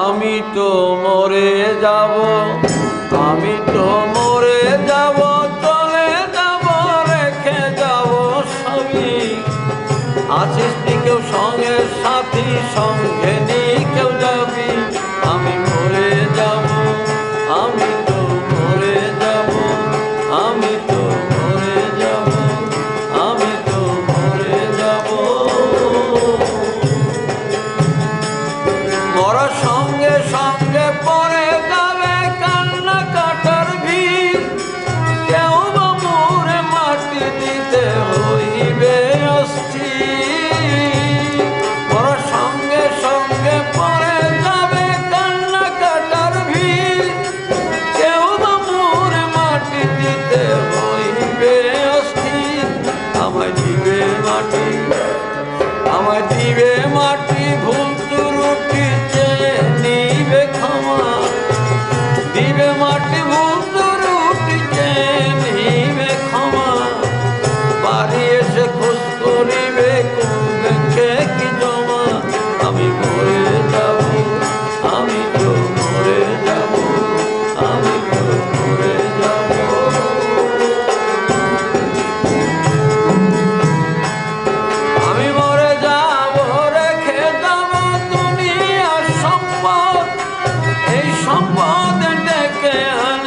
আমি তো মরে যাব আমি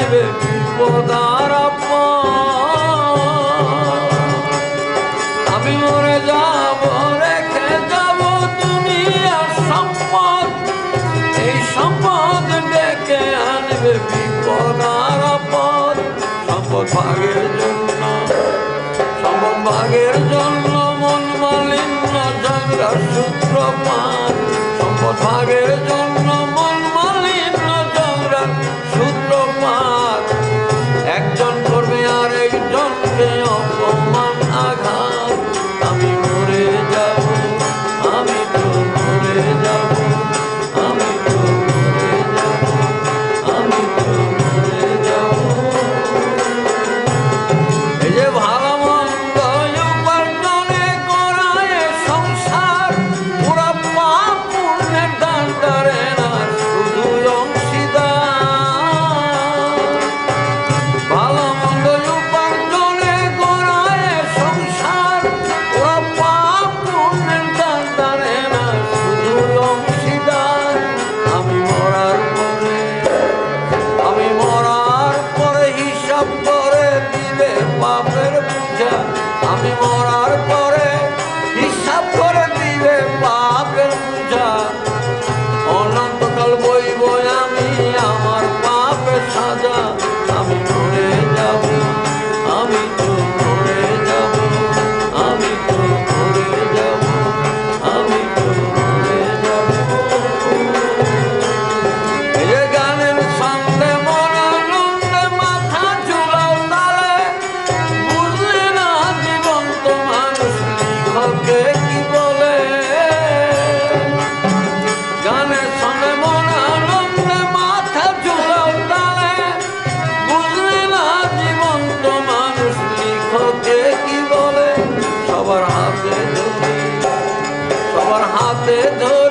আসবে বিপদার আমি মরে যাব, রেখে যাব তুমি আর সম্পদ। এই সম্পদ ডেকে আনবে বিপদার পদ সম্পদ ভাগের জন্য, সম্পদ ভাগের জন্য মন মালিন্য ঝগড়া সূত্রপাত। সম্পদ ভাগের জন্য todo.